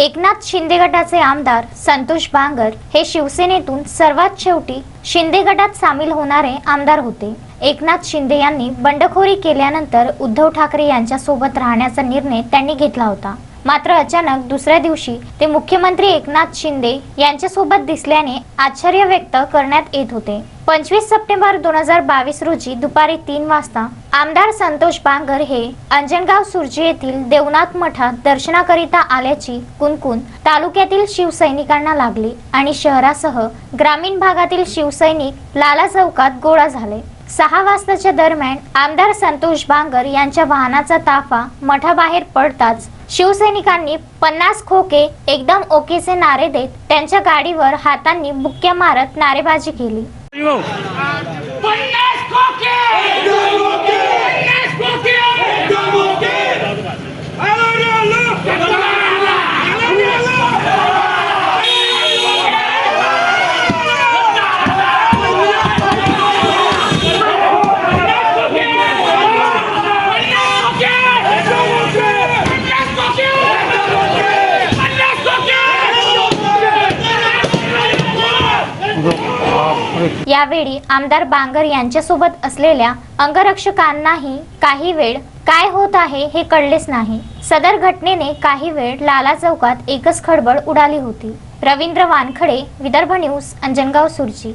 एकनाथ शिंदे गटाचे आमदार संतोष बांगर हे शिवसेनेतून सर्वात शेवटी शिंदे गटात सामील होणारे आमदार होते. एकनाथ शिंदे यांनी बंडखोरी केल्यानंतर उद्धव ठाकरे यांच्या सोबत राहण्याचा निर्णय त्यांनी घेतला होता. मात्र अचानक दुसऱ्या दिवशी ते मुख्यमंत्री एकनाथ शिंदे यांच्यासोबत दिसल्याने आश्चर्य व्यक्त करण्यात येत होते. पंचवीस सप्टेंबर दोन हजार बावीस रोजी दुपारी तीन वाजता आमदार संतोष बांगर हे अंजनगाव सुरजी येथील देवनाथ मठात दर्शनाकरिता आल्याची कुणकुण तालुक्यातील शिवसैनिकांना लागली आणि शहरासह ग्रामीण भागातील शिवसैनिक लाला चौकात गोळा झाले. सहा वाजताच्या दरम्यान आमदार संतोष बांगर यांच्या वाहनाचा ताफा मठाबाहेर पडताच शिवसैनिकांनी पन्नास खोके एकदम ओकेचे नारे देत त्यांच्या गाडीवर हातांनी बुक्क्या मारत नारेबाजी केली. भाऊ पन्नास यावेळी आमदार बांगर यांच्यासोबत असलेल्या अंगरक्षकांनाही काही वेळ काय होत आहे हे कळलेच नाही. सदर घटनेने काही वेळ लाला चौकात एकच खळबळ उडाली होती. रवींद्र वानखडे विदर्भ न्यूज अंजनगाव सुरजी.